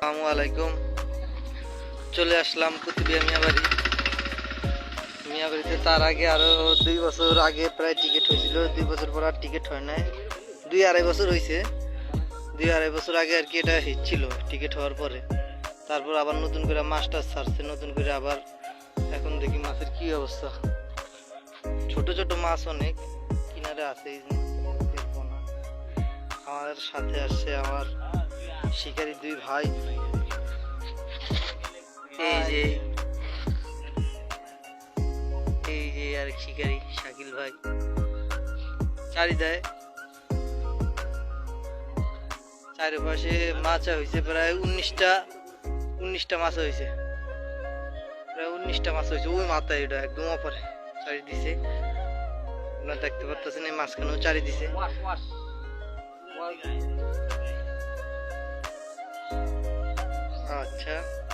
আসসালামু আলাইকুম। চলে আসলাম কুতুবিয়া মিয়াবাড়ি। মিয়াবাড়িতে তার আগে আরও দুই বছর আগে প্রায় টিকিট হয়েছিল। দুই বছর পর আর টিকিট হয় নাই। দুই আড়াই বছর হয়েছে। দুই আড়াই বছর আগে আর কি এটা ছিল টিকিট হওয়ার পরে। তারপর আবার নতুন করে মাস্টার ছাড়ছে, নতুন করে আবার এখন দেখি মাছের কি অবস্থা। ছোট ছোট মাছ অনেক, কিনারে আছে আমার সাথে আসছে আমার শিকারি দুই ভাই। এই যে এই যে আর শিকারি, শাকিল ভাই। চারিদায় চারিপাশে মাছ হয়েছে প্রায় উনিশটা উনিশটা মাছ হয়েছে প্রায় উনিশটা মাছ হয়েছে ওই মাথায় এটা একদম অপরে চারি দিছে। আপনারা দেখতে পারতেছেন এই মাঝখানেও চারি দিছে। अच्छा